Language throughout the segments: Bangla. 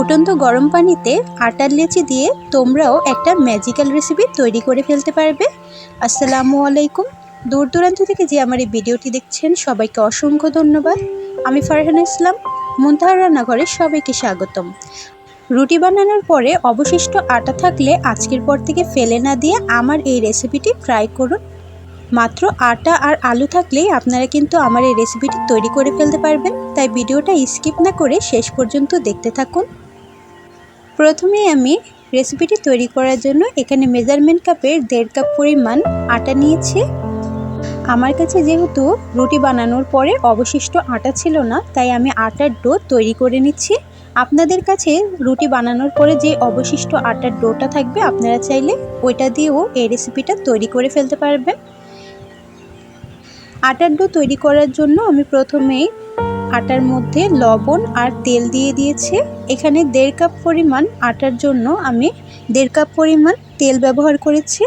ফুটন্ত গরম পানিতে আটার লেচি দিয়ে তোমরাও একটা ম্যাজিক্যাল রেসিপি তৈরি করে ফেলতে পারবে। আসসালামু আলাইকুম। দূর দূরান্ত থেকে যে আমার এই ভিডিওটি দেখছেন, সবাইকে অসংখ্য ধন্যবাদ। আমি ফারহানা ইসলাম মুন্তাহার রান্নাঘরে সবাইকে স্বাগতম। রুটি বানানোর পরে অবশিষ্ট আটা থাকলে আজকের পর থেকে ফেলে না দিয়ে আমার এই রেসিপিটি ট্রাই করুন। মাত্র আটা আর আলু থাকলেই আপনারা কিন্তু আমার এই রেসিপিটি তৈরি করে ফেলতে পারবেন। তাই ভিডিওটা স্কিপ না করে শেষ পর্যন্ত দেখতে থাকুন। প্রথমেই আমি রেসিপিটি তৈরি করার জন্য এখানে মেজারমেন্ট কাপের দেড় কাপ পরিমাণ আটা নিয়েছি। আমার কাছে যেহেতু রুটি বানানোর পরে অবশিষ্ট আটা ছিল না, তাই আমি আটার ডো তৈরি করে নিচ্ছি। আপনাদের কাছে রুটি বানানোর পরে যে অবশিষ্ট আটার ডোটা থাকবে, আপনারা চাইলে ওইটা দিয়েও এই রেসিপিটা তৈরি করে ফেলতে পারবেন। আটার ডো তৈরি করার জন্য আমি প্রথমেই আটার মধ্যে লবণ আর তেল দিয়ে দিয়েছে। এখানে দেড় কাপ পরিমাণ আটার জন্য আমি দেড় কাপ পরিমাণ তেল ব্যবহার করেছি।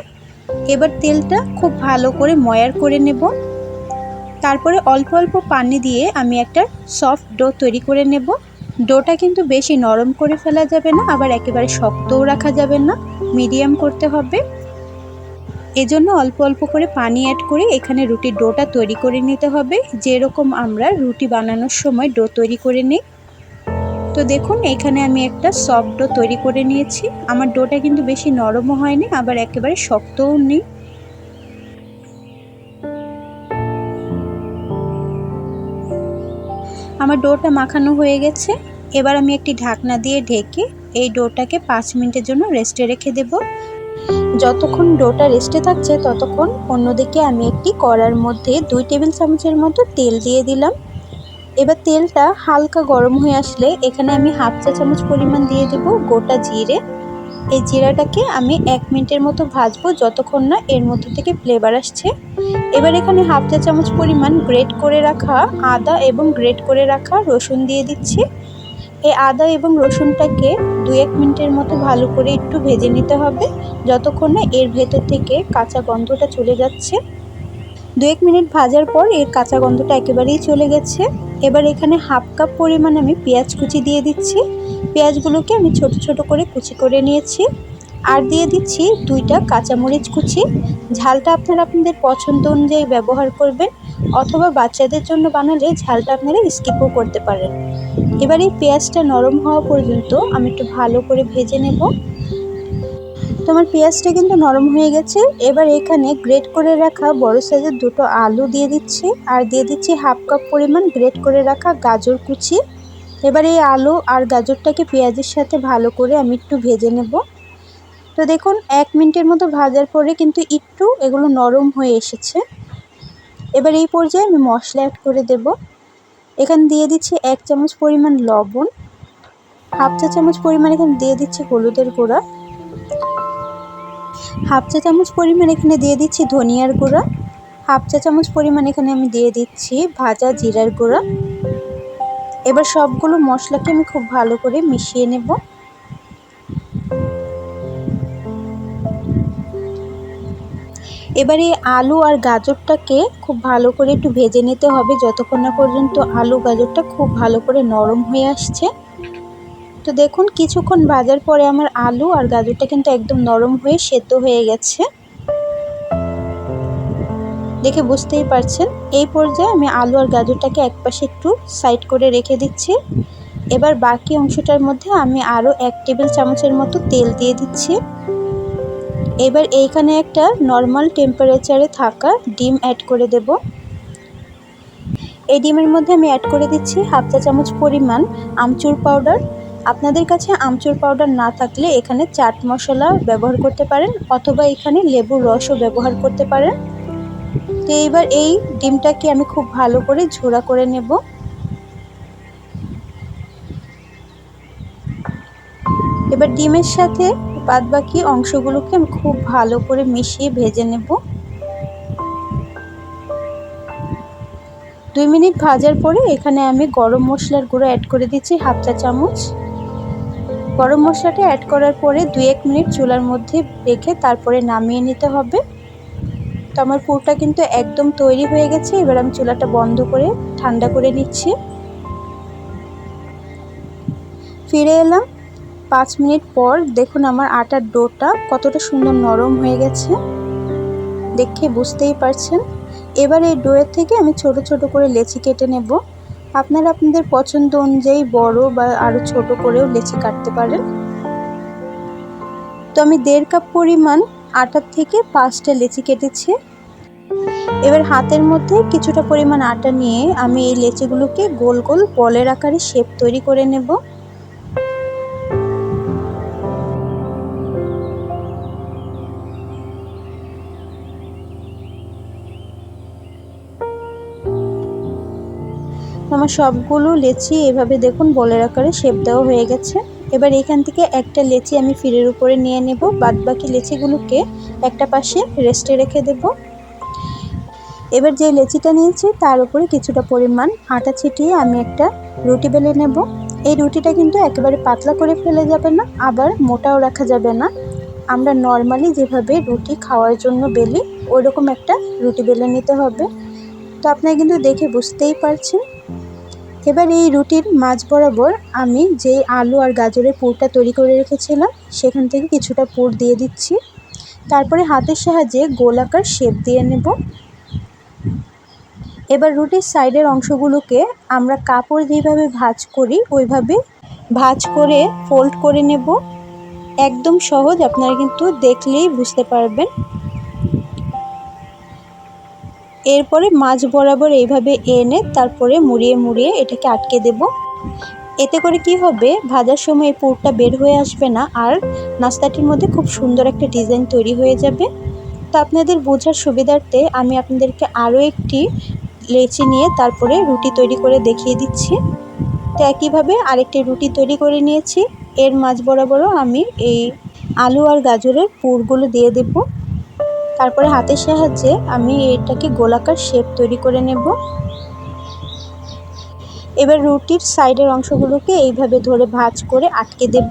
এবার তেলটা খুব ভালো করে ময়ার করে নেব। তারপরে অল্প অল্প পানি দিয়ে আমি একটা সফট ডো তৈরি করে নেব। ডোটা কিন্তু বেশি নরম করে ফেলা যাবে না, আবার একেবারে শক্তও রাখা যাবে না, মিডিয়াম করতে হবে। এজন্য অল্প অল্প করে পানি অ্যাড করে এখানে রুটির ডোটা তৈরি করে নিতে হবে। যেরকম আমরা রুটি বানানোর সময় ডো তৈরি করে নিই। তো দেখুন, এখানে আমি একটা সফট ডো তৈরি করে নিয়েছি। আমার ডোটা কিন্তু বেশি নরমও হয়নি, আবার একেবারে শক্তও নেই। আমার ডোটা মাখানো হয়ে গেছে। এবার আমি একটি ঢাকনা দিয়ে ঢেকে এই ডোটাকে পাঁচ মিনিটের জন্য রেস্টে রেখে দেবো। যতক্ষণ ডোটা রেস্টে থাকছে ততক্ষণ অন্যদিকে আমি একটি কড়ার মধ্যে দুই টেবিল চামচের মতো তেল দিয়ে দিলাম। এবার তেলটা হালকা গরম হয়ে আসলে এখানে আমি হাফ চা চামচ পরিমাণ দিয়ে দেব গোটা জিরে। এই জিরাটাকে আমি এক মিনিটের মতো ভাজবো যতক্ষণ না এর মধ্যে থেকে ফ্লেভার আসছে। এবার এখানে হাফ চা চামচ পরিমাণ গ্রেট করে রাখা আদা এবং গ্রেট করে রাখা রসুন দিয়ে দিচ্ছি। এই আদা এবং রসুনটাকে দু এক মিনিটের মতো ভালো করে একটু ভেজে নিতে হবে, যতক্ষণ না এর ভেতর থেকে কাঁচা গন্ধটা চলে যাচ্ছে। দু এক মিনিট ভাজার পর এর কাঁচা গন্ধটা একেবারেই চলে গেছে। এবার এখানে হাফ কাপ পরিমাণ আমি পেঁয়াজ কুচি দিয়ে দিচ্ছি। পেঁয়াজগুলোকে আমি ছোট ছোট করে কুচি করে নিয়েছি। আর দিয়ে দিচ্ছি দুইটা কাঁচামরিচ কুচি। ঝালটা আপনারা আপনাদের পছন্দ অনুযায়ী ব্যবহার করবেন অথবা বাচ্চাদের জন্য বানালে ঝালটা আপনারা স্কিপও করতে পারেন। এবার এই পেঁয়াজটা নরম হওয়া পর্যন্ত আমি একটু ভালো করে ভেজে নেব। তোমার পেঁয়াজটা কিন্তু নরম হয়ে গেছে। এবার এখানে গ্রেট করে রাখা বড় সাইজের দুটো আলু দিয়ে দিচ্ছি। আর দিয়ে দিচ্ছি হাফ কাপ পরিমাণ গ্রেট করে রাখা গাজর কুচি। এবার এই আলু আর গাজরটাকে পেঁয়াজের সাথে ভালো করে আমি একটু ভেজে নেব। তো দেখুন, এক মিনিটের মতো ভাজার পরে কিন্তু একটু এগুলো নরম হয়ে এসেছে। এবার এই পর্যায়ে আমি মশলা অ্যাড করে দেব। এখানে দিয়ে দিচ্ছি এক চামচ পরিমাণ লবণ। হাফ চা চামচ পরিমাণ এখানে দিয়ে দিচ্ছি হলুদের গুঁড়া। হাফ চা চামচ পরিমাণ এখানে দিয়ে দিচ্ছি ধনিয়ার গুঁড়া। হাফ চা চামচ পরিমাণ এখানে আমি দিয়ে দিচ্ছি ভাজা জিরার গুঁড়া। এবার সবগুলো মশলাকে আমি খুব ভালো করে মিশিয়ে নেব। এবার আলু আর গাজরটাকে খুব ভালো করে একটু ভেজে নিতে হবে। যতক্ষণ না পর্যন্ত আলু গাজরটা খুব ভালো করে নরম হয়ে আসছে। তো দেখুন, কিছুক্ষণ ভাজার পরে আমার আলু আর গাজরটা কিন্তু একদম নরম হয়ে সেদ্ধ হয়ে গেছে। দেখে বুঝতেই পারছেন, এই পর্যায়ে আমি আলু আর গাজরটাকে একপাশে একটু সাইড করে রেখে দিচ্ছি। এবার বাকি অংশটার মধ্যে আমি আরও এক টেবিল চামচের মতো তেল দিয়ে দিচ্ছি। এবার এইখানে একটা নর্মাল টেম্পারেচারে থাকা ডিম অ্যাড করে দেব। এই ডিমের মধ্যে আমি অ্যাড করে দিচ্ছি হাফ চা চামচ পরিমাণ আমচুর পাউডার আপনাদের কাছে আমচুর পাউডার না থাকলে এখানে চাট মশলা ব্যবহার করতে পারেন অথবা এখানে লেবুর রসও ব্যবহার করতে পারেন। তো এইবার এই ডিমটাকে আমি খুব ভালো করে ঝোড়া করে নেব। এবার ডিমের সাথে বাদ বাকি অংশগুলোকে আমি খুব ভালো করে মিশিয়ে ভেজে নেব। দুই মিনিট ভাজার পরে এখানে আমি গরম মশলার গুঁড়ো অ্যাড করে দিচ্ছি হাফ চা চামচ। গরম মশলাটা অ্যাড করার পরে দুই এক মিনিট চুলার মধ্যে রেখে তারপরে নামিয়ে নিতে হবে। তো আমার পুরটা কিন্তু একদম তৈরি হয়ে গেছে, এবার আমি চুলাটা বন্ধ করে ঠান্ডা করে নিচ্ছি। ফিরে এলাম। পাঁচ মিনিট পর দেখুন আমার আটার ডোটা কতটা সুন্দর নরম হয়ে গেছে। দেখে বুঝতেই পারছেন। এবার এই ডোয়ের থেকে আমি ছোট ছোট করে লেচি কেটে নেব। আপনারা আপনাদের পছন্দ অনুযায়ী বড় বা আরও ছোট করেও লেচি কাটতে পারেন। তো আমি দেড় কাপ পরিমাণ আটার থেকে পাঁচটা লেচি কেটেছি। এবার হাতের মধ্যে কিছুটা পরিমাণ আটা নিয়ে আমি এই লেচিগুলোকে গোল গোল বলের আকারে শেপ তৈরি করে নেব। আমার সবগুলো লেচি এভাবে দেখুন, বলের আকারে শেপ দেওয়া হয়ে গেছে। এবার এখান থেকে একটা লেচি আমি ফিরের উপরে নিয়ে নেব। বাদ বাকি লেচিগুলোকে একটা পাশে রেস্টে রেখে দেব। এবার যে লেচিটা নিয়েছি, তার উপরে কিছুটা পরিমাণ আটা ছিটিয়ে আমি একটা রুটি বেলে নেব। এই রুটিটা কিন্তু একেবারে পাতলা করে ফেলে যাবে না, আবার মোটাও রাখা যাবে না। আমরা নর্মালি যেভাবে রুটি খাওয়ার জন্য বেলি, ওইরকম একটা রুটি বেলে নিতে হবে। তো আপনারা কিন্তু দেখে বুঝতেই পারছেন এবার এই রুটির মাঝ বরাবর আমি যে আলু আর গাজরের পুরটা তৈরি করে রেখেছিলাম, সেখান থেকে কিছুটা পুর দিয়ে দিচ্ছি। তারপরে হাতের সাহায্যে গোলাকার শেপ দিয়ে নেব। এবার রুটির সাইডের অংশগুলোকে আমরা কাপড় যেভাবে ভাজ করি, ওইভাবে ভাজ করে ফোল্ড করে নেব। একদম সহজ, আপনারা কিন্তু দেখলেই বুঝতে পারবেন। এরপরে মাছ বরাবর এইভাবে এনে তারপরে মুড়িয়ে মুড়িয়ে এটাকে আটকে দেব। এতে করে কি হবে? ভাজার সময় এই পুরটা বের হয়ে আসবে না আর নাস্তাটির মধ্যে খুব সুন্দর একটা ডিজাইন তৈরি হয়ে যাবে। তো আপনাদের বোঝার সুবিধার্থে আমি আপনাদেরকে আরও একটি লেচি নিয়ে তারপরে রুটি তৈরি করে দেখিয়ে দিচ্ছি। তো একইভাবে আরেকটি রুটি তৈরি করে নিয়েছি। এর মাঝ বরাবরও আমি এই আলু আর গাজরের পুরগুলো দিয়ে দেবো। তারপরে হাতের সাহায্যে আমি এটাকে গোলাকার শেপ তৈরি করে নেব। এবার রুটির সাইডের অংশগুলোকে এইভাবে ধরে ভাজ করে আটকে দেব।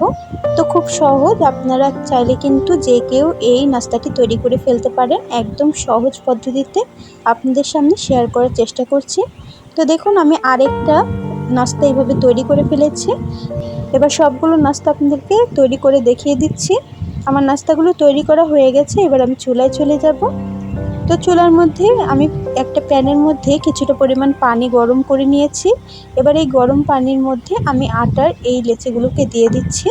তো খুব সহজ, আপনারা চাইলে কিন্তু যে কেউ এই নাস্তাটি তৈরি করে ফেলতে পারেন একদম সহজ পদ্ধতিতে। আপনাদের সামনে শেয়ার করার চেষ্টা করছি। তো দেখুন, আমি আরেকটা নাস্তা এইভাবে তৈরি করে ফেলেছি। এবার সবগুলো নাস্তা আপনাদেরকে তৈরি করে দেখিয়ে দিচ্ছি। আমার নাস্তাগুলো তৈরি করা হয়ে গেছে, এবার আমি চুলায় চলে যাব। তো চুলার মধ্যে আমি একটা প্যানের মধ্যে কিছুটা পরিমাণ পানি গরম করে নিয়েছি। এবার এই গরম পানির মধ্যে আমি আটার এই লেচিগুলোকে দিয়ে দিচ্ছি।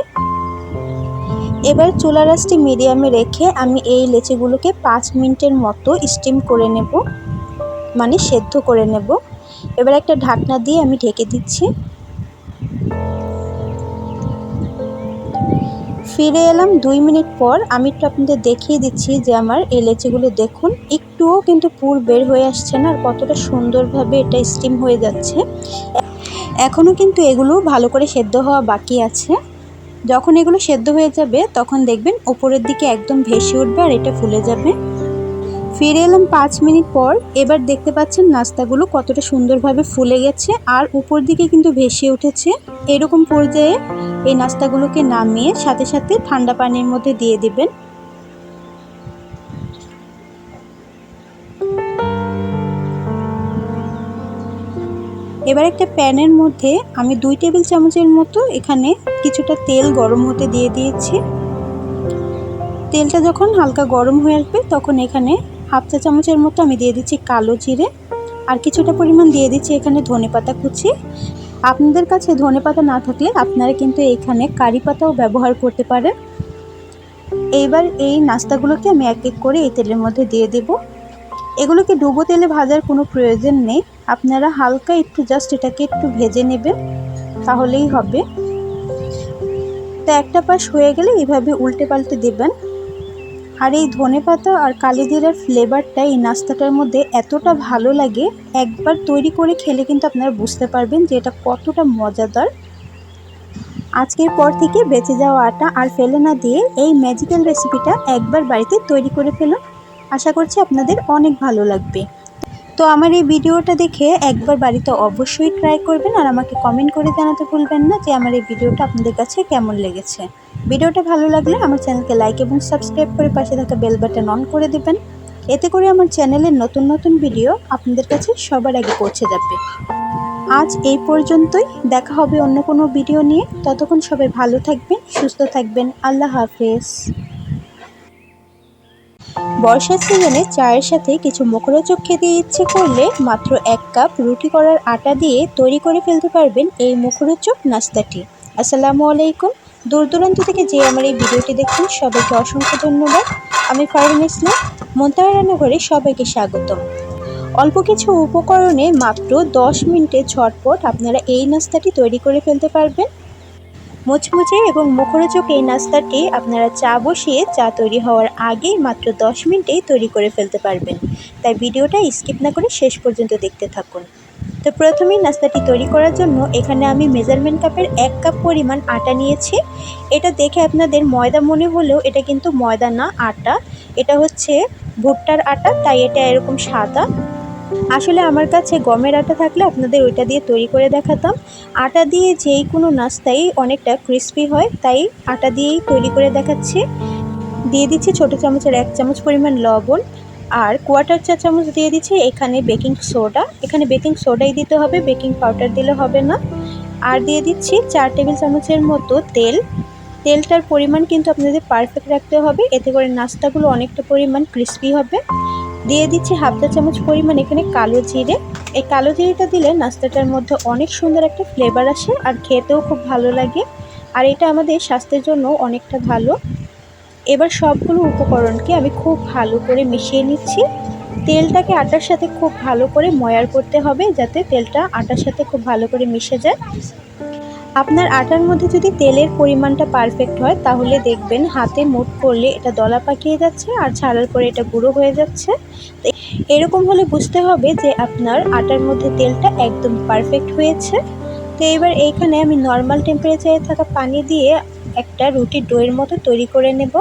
এবার চুলা রাসটি মিডিয়ামে রেখে আমি এই লেচিগুলোকে পাঁচ মিনিটের মতো স্টিম করে নেব মানে সেদ্ধ করে নেব। এবার একটা ঢাকনা দিয়ে আমি ঢেকে দিচ্ছি। ফিরে এলাম দুই মিনিট পর। আমি একটু আপনাদের দেখিয়ে দিচ্ছি যে আমার এই লেচিগুলো দেখুন, একটুও কিন্তু পুর বের হয়ে আসছে না আর কতটা সুন্দরভাবে এটা স্টিম হয়ে যাচ্ছে। এখনও কিন্তু এগুলো ভালো করে সেদ্ধ হওয়া বাকি আছে। যখন এগুলো সেদ্ধ হয়ে যাবে, তখন দেখবেন ওপরের দিকে একদম ভেসে উঠবে আর এটা ফুলে যাবে। ফিরে এলাম পাঁচ মিনিট পর। এবার দেখতে পাচ্ছেন নাস্তাগুলো কতটা সুন্দরভাবে ফুলে গেছে আর উপর দিকে কিন্তু ভেসে উঠেছে। এরকম পর্যায়ে এই নাস্তাগুলোকে নামিয়ে সাথে সাথে ঠান্ডা পানির মধ্যে দিয়ে দিবেন। এবার একটা প্যানের মধ্যে আমি দুই টেবিল চামচের মতো এখানে কিছুটা তেল গরম হতে দিয়ে দিয়েছি। তেলটা যখন হালকা গরম হয়ে আসবে তখন এখানে হাফ চা চামচের মতো আমি দিয়ে দিচ্ছি কালো জিরে। আর কিছুটা পরিমাণ দিয়ে দিচ্ছি এখানে ধনে পাতা কুচি। আপনাদের কাছে ধনে পাতা না থাকলে আপনারা কিন্তু এখানে কারি পাতাও ব্যবহার করতে পারেন। এইবার এই নাস্তাগুলোকে আমি এক এক করে এই তেলের মধ্যে দিয়ে দেব। এগুলোকে ডুবো তেলে ভাজার কোনো প্রয়োজন নেই। আপনারা হালকা একটু জাস্ট এটাকে একটু ভেজে নেবেন, তাহলেই হবে। তো একটা পাশ হয়ে গেলে এইভাবে উল্টে পাল্টে দেবেন। আর এই ধনে পাতা আর কালি জিরার ফ্লেভারটা এই নাস্তাটার মধ্যে এতটা ভালো লাগে, একবার তৈরি করে খেলে কিন্তু আপনারা বুঝতে পারবেন যে এটা কতটা মজাদার। আজকের পর থেকে বেঁচে যাওয়া আটা আর ফেলে না দিয়ে এই ম্যাজিক্যাল রেসিপিটা একবার বাড়িতে তৈরি করে ফেলুন। আশা করছি আপনাদের অনেক ভালো লাগবে। তো আমার এই ভিডিওটা দেখে একবার বাড়িতে অবশ্যই ট্রাই করবেন আর আমাকে কমেন্ট করে জানাতে ভুলবেন না যে আমার এই ভিডিওটা আপনাদের কাছে কেমন লেগেছে। ভিডিওটা ভালো লাগলে আমার চ্যানেলকে লাইক এবং সাবস্ক্রাইব করে পাশে থাকা বেল বাটন অন করে দেবেন। এতে করে আমার চ্যানেলের নতুন নতুন ভিডিও আপনাদের কাছে সবার আগে পৌঁছে যাবে। আজ এই পর্যন্তই। দেখা হবে অন্য কোনো ভিডিও নিয়ে। ততক্ষণ সবাই ভালো থাকবেন, সুস্থ থাকবেন। আল্লাহ হাফেজ। বর্ষার সিজনে চায়ের সাথে কিছু মুখরোচক খেতে ইচ্ছে করলে মাত্র এক কাপ রুটি করার আটা দিয়ে তৈরি করে ফেলতে পারবেন এই মুখরোচক নাস্তাটি। আসসালামু আলাইকুম। দূর দূরান্ত থেকে যে আমার এই ভিডিওটি দেখছেন, সবাইকে অসংখ্য ধন্যবাদ। আমি ফারুন ইসলাম মন্তাহা রান্নাঘরে সবাইকে স্বাগতম। অল্প কিছু উপকরণে মাত্র দশ মিনিটে ঝটপট আপনারা এই নাস্তাটি তৈরি করে ফেলতে পারবেন। মুচমুচে এবং মুখরোচক এই নাস্তাটি আপনারা চা বসিয়ে চা তৈরি হওয়ার আগেই মাত্র দশ মিনিটেই তৈরি করে ফেলতে পারবেন। তাই ভিডিওটা স্কিপ না করে শেষ পর্যন্ত দেখতে থাকুন। তো প্রথমেই নাস্তাটি তৈরি করার জন্য এখানে আমি মেজারমেন্ট কাপের এক কাপ পরিমাণ আটা নিয়েছি। এটা দেখে আপনাদের ময়দা মনে হলেও এটা কিন্তু ময়দা না, আটা। এটা হচ্ছে ভুট্টার আটা, তাই এটা এরকম সাদা। আসলে আমার কাছে গমের আটা থাকলে আপনাদের ওইটা দিয়ে তৈরি করে দেখাতাম। আটা দিয়ে যেই কোনো নাস্তাই অনেকটা ক্রিস্পি হয়, তাই আটা দিয়েই তৈরি করে দেখাচ্ছি। দিয়ে দিচ্ছি ছোটো চামচের এক চামচ পরিমাণ লবণ আর কোয়াটার চা চামচ দিয়ে দিচ্ছি এখানে বেকিং সোডা এখানে বেকিং সোডাই দিতে হবে বেকিং পাউডার দিলে হবে না। আর দিয়ে দিচ্ছি চার টেবিল চামচের মতো তেল। তেলটার পরিমাণ কিন্তু আপনাদের পারফেক্ট রাখতে হবে, এতে করে নাস্তাগুলো অনেকটা পরিমাণ ক্রিস্পি হবে। দিয়ে দিচ্ছি হাফ চা চামচ পরিমাণ এখানে কালো জিরে। এই কালো জিরেটা দিলে নাস্তাটার মধ্যে অনেক সুন্দর একটা ফ্লেভার আসে আর খেতেও খুব ভালো লাগে। আর এটা আমাদের স্বাস্থ্যের জন্য অনেকটা ভালো। এবার সবগুলো উপকরণকে আমি খুব ভালো করে মিশিয়ে নিচ্ছি। তেলটাকে আটার সাথে খুব ভালো করে ময়ার করতে হবে যাতে তেলটা আটার সাথে খুব ভালো করে মিশে যায়। আপনার আটার মধ্যে যদি তেলের পরিমাণটা পারফেক্ট হয়, তাহলে দেখবেন হাতে মুট করলে এটা দলা পাকিয়ে যাচ্ছে আর ছাড়ার পরে এটা গুঁড়ো হয়ে যাচ্ছে। এরকম হলে বুঝতে হবে যে আপনার আটার মধ্যে তেলটা একদম পারফেক্ট হয়েছে। তো এবার এইখানে আমি নর্মাল টেম্পারেচারে থাকা পানি দিয়ে একটা রুটি ডোয়ের মতো তৈরি করে নেব।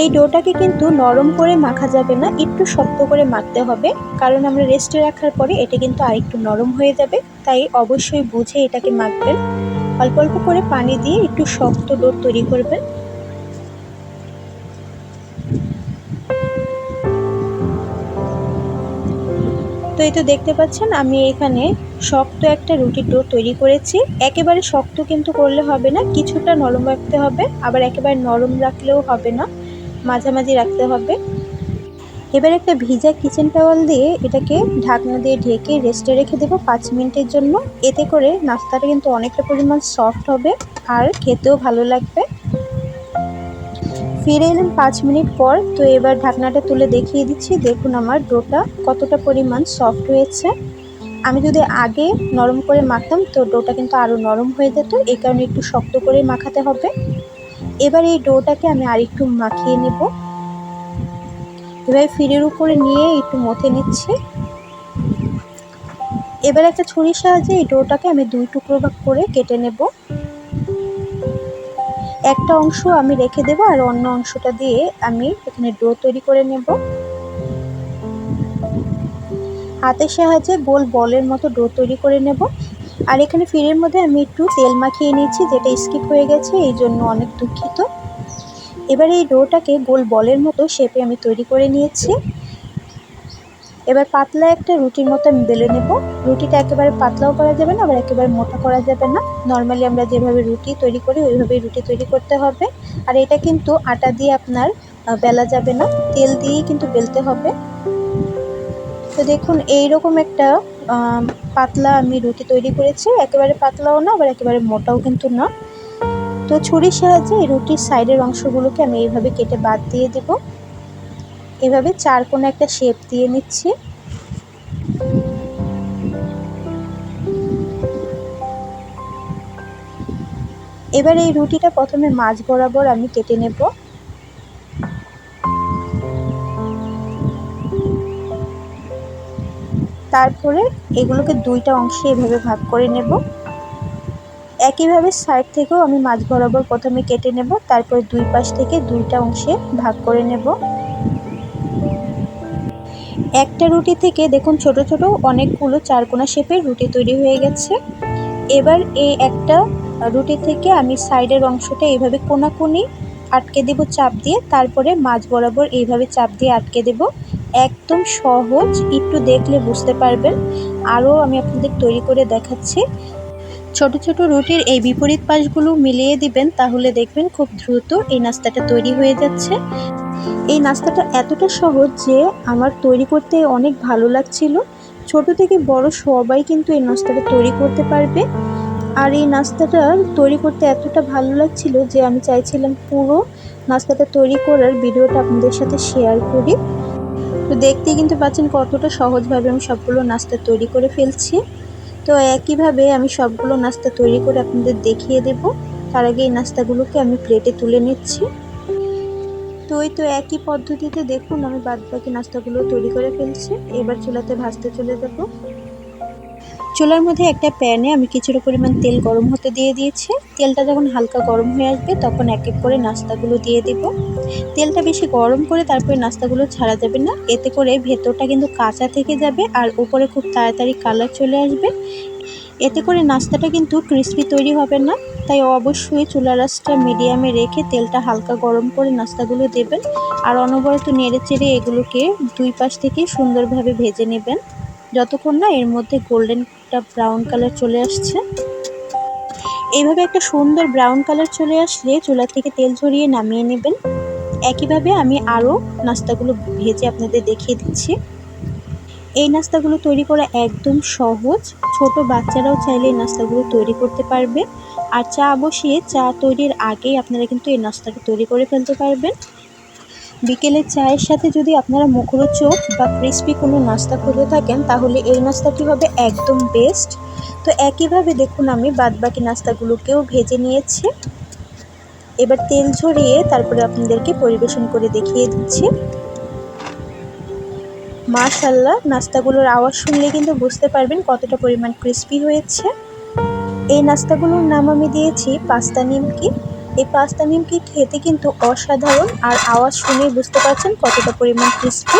এই ডোটাকে কিন্তু নরম করে মাখা যাবে না, একটু শক্ত করে মাখতে হবে। কারণ আমরা রেস্টে রাখার পরে এটা কিন্তু আরেকটু নরম হয়ে যাবে, তাই অবশ্যই বুঝে এটাকে মাখবেন। অল্প অল্প করে পানি দিয়ে একটু শক্ত ডো তৈরি করবেন। তো এই তো দেখতে পাচ্ছেন, আমি এখানে শক্ত একটা রুটির ডো তৈরি করেছি। একেবারে শক্ত কিন্তু করলে হবে না, কিছুটা নরম রাখতে হবে, আবার একেবারে নরম রাখলেও হবে না। মাঝামাঝি রাখতে হবে। এবার একটা ভিজা কিচেন টাওয়াল দিয়ে এটাকে ঢাকনা দিয়ে ঢেকে রেস্টে রেখে দেবো পাঁচ মিনিটের জন্য। এতে করে নাস্তাটা কিন্তু অনেকটা পরিমাণ সফট হবে আর খেতেও ভালো লাগবে। ফিরে এলাম পাঁচ মিনিট পর। তো এবার ঢাকনাটা তুলে দেখিয়ে দিচ্ছি। দেখুন আমার ডোটা কতটা পরিমাণ সফট হয়েছে। আমি যদি আগে নরম করে মাখতাম তো ডোটা কিন্তু আরও নরম হয়ে যেত। এই কারণে একটু শক্ত করে মাখাতে হবে। এবার এই ডোটাকে আমি আরেকটু মাখিয়ে নেব। এবার ফিরের উপরে নিয়ে একটু মথে নিচ্ছি। এবার একটা ছুরির সাহায্যে এই ডোটাকে আমি দুই টুকরো ভাগ করে কেটে নেব। একটা অংশ আমি রেখে দেব আর অন্য অংশটা দিয়ে আমি এখানে ডো তৈরি করে নেব। হাতের সাহায্যে গোল বলের মতো ডো তৈরি করে নেব। আর এখানে ফিরের মধ্যে আমি একটু তেল মাখিয়ে নিয়েছি, যেটা স্কিপ হয়ে গেছে, এই জন্য অনেক দুঃখিত। এবার এই ডোটাকে গোল বলের মতো শেপে আমি তৈরি করে নিয়েছি। এবার পাতলা একটা রুটির মতো আমি বেলে নেব। রুটিটা একেবারে পাতলাও করা যাবে না, আবার একেবারে মোটা করা যাবে না। নর্মালি আমরা যেভাবে রুটি তৈরি করি, ওইভাবেই রুটি তৈরি করতে হবে। আর এটা কিন্তু আটা দিয়ে আপনার বেলা যাবে না। তেল দিয়েই কিন্তু বেলতে হবে। তো দেখুন, এইরকম একটা পাতলা আমি রুটি তৈরি করেছি, একেবারে পাতলাও না, আবার একেবারে মোটাও কিন্তু না। তো ছুরির সাহায্যে এই রুটির সাইডের অংশগুলোকে আমি এইভাবে কেটে বাদ দিয়ে দেব। এভাবে চার কোনো একটা শেপ দিয়ে নিচ্ছি। এবার এই রুটিটা প্রথমে মাছ বরাবর আমি কেটে নেব। তারপরে এগুলোকে দুইটা অংশে এভাবে ভাগ করে নেব। একইভাবে সাইড থেকেও আমি মাছ বরাবর প্রথমে কেটে নেব, তারপর দুই পাশ থেকে দুইটা অংশে ভাগ করে নেব। একটা রুটি থেকে দেখুন ছোট ছোট অনেকগুলো চারকোনা শেপের রুটি তৈরি হয়ে গেছে। এবার এই একটা রুটি থেকে আমি সাইডের অংশটা এইভাবে কোনাকুনি আটকে দেব চাপ দিয়ে, তারপরে মাছ বরাবর এইভাবে চাপ দিয়ে আটকে দেব। একদম সহজ, একটু দেখলে বুঝতে পারবেন। আরও আমি আপনাদের তৈরি করে দেখাচ্ছি। ছোট ছোট রুটির এই বিপরীত পাশগুলো মিলিয়ে দিবেন, তাহলে দেখবেন খুব দ্রুত এই নাস্তাটা তৈরি হয়ে যাচ্ছে। এই নাস্তাটা এতটা সহজ যে আমার তৈরি করতে অনেক ভালো লাগছিল। ছোট থেকে বড় সবাই কিন্তু এই নাস্তাটা তৈরি করতে পারবে। আর এই নাস্তাটা তৈরি করতে এতটা ভালো লাগছিল যে আমি চাইছিলাম পুরো নাস্তাটা তৈরি করার ভিডিওটা আপনাদের সাথে শেয়ার করি। তো দেখতে কিন্তু পাচ্ছেন কতটা সহজভাবে আমি সবগুলো নাস্তা তৈরি করে ফেলছি। তো একইভাবে আমি সবগুলো নাস্তা তৈরি করে আপনাদের দেখিয়ে দেব। তার আগে এই নাস্তাগুলোকে আমি প্লেটে তুলে নিচ্ছি। তো ওই তো একই পদ্ধতিতে দেখুন আমি বাদ বাকি নাস্তাগুলো তৈরি করে ফেলছি। এবার চুলাতে ভাজতে চলে যাব। চুলার মধ্যে একটা প্যানে আমি কিছুটা পরিমাণ তেল গরম হতে দিয়ে দিয়েছি। তেলটা যখন হালকা গরম হয়ে আসবে, তখন এক এক করে নাস্তাগুলো দিয়ে দেব। তেলটা বেশি গরম করে তারপরে নাস্তাগুলো ছাড়া যাবে না। এতে করে ভেতরটা কিন্তু কাঁচা থেকে যাবে আর উপরে খুব তাড়াতাড়ি কালার চলে আসবে। এতে করে নাস্তাটা কিন্তু ক্রিস্পি তৈরি হবে না। তাই অবশ্যই চুলা রাসটা মিডিয়ামে রেখে তেলটা হালকা গরম করে নাস্তাগুলো দেবেন আর অনবরত নেড়ে চেড়ে এগুলোকে দুই পাশ থেকে সুন্দরভাবে ভেজে নেবেন। যতক্ষণ না এর মধ্যে গোল্ডেনটা ব্রাউন কালার চলে আসছে। এইভাবে একটা সুন্দর ব্রাউন কালার চলে আসলে চুলা থেকে তেল ঝরিয়ে নামিয়ে নেবেন। একইভাবে আমি আরও নাস্তাগুলো ভেজে আপনাদের দেখিয়ে দিচ্ছি। এই নাস্তাগুলো তৈরি করা একদম সহজ। ছোট বাচ্চারাও চাইলে এই নাস্তাগুলো তৈরি করতে পারবে। আর চা বসিয়ে চা তৈরির আগেই আপনারা কিন্তু এই নাস্তাটা তৈরি করে ফেলতে পারবেন। বিকেলের চায়ের সাথে যদি আপনারা মুখরোচক বা ক্রিস্পি কোনো নাস্তা খুঁজে থাকেন, তাহলে এই নাস্তাটি হবে একদম বেস্ট তো একইভাবে দেখুন আমি বাদবাকি নাস্তাগুলোকেও ভেজে নিয়েছি। এবার তেল ঝরিয়ে তারপরে আপনাদেরকে পরিবেশন করে দেখিয়ে দিচ্ছি। মাশাল্লাহ নাস্তাগুলোর আওয়াজ শুনলে কিন্তু বুঝতে পারবেন কতটা পরিমাণ ক্রিস্পি হয়েছে। এই নাস্তাগুলোর নাম আমি দিয়েছি পাস্তা নিমকি। এই পাস্তা নিমকি খেতে কিন্তু অসাধারণ আর আওয়াজ শুনেই বুঝতে পারছেন কতটা পরিমাণ ক্রিস্পি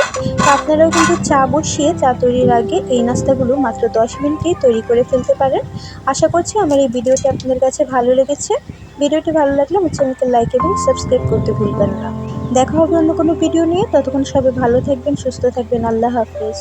আপনারাও কিন্তু চা বসিয়ে চা তৈরির আগে এই নাস্তাগুলো মাত্র দশ মিনিটেই তৈরি করে ফেলতে পারেন। আশা করছি আমার এই ভিডিওটি আপনাদের কাছে ভালো লেগেছে। ভিডিওটি ভালো লাগলে আমার চ্যানেলকে লাইক এবং সাবস্ক্রাইব করতে ভুলবেন না। দেখা হবে অন্য কোনো ভিডিও নিয়ে। ততক্ষণ সবাই ভালো থাকবেন, সুস্থ থাকবেন। আল্লাহ হাফিজ।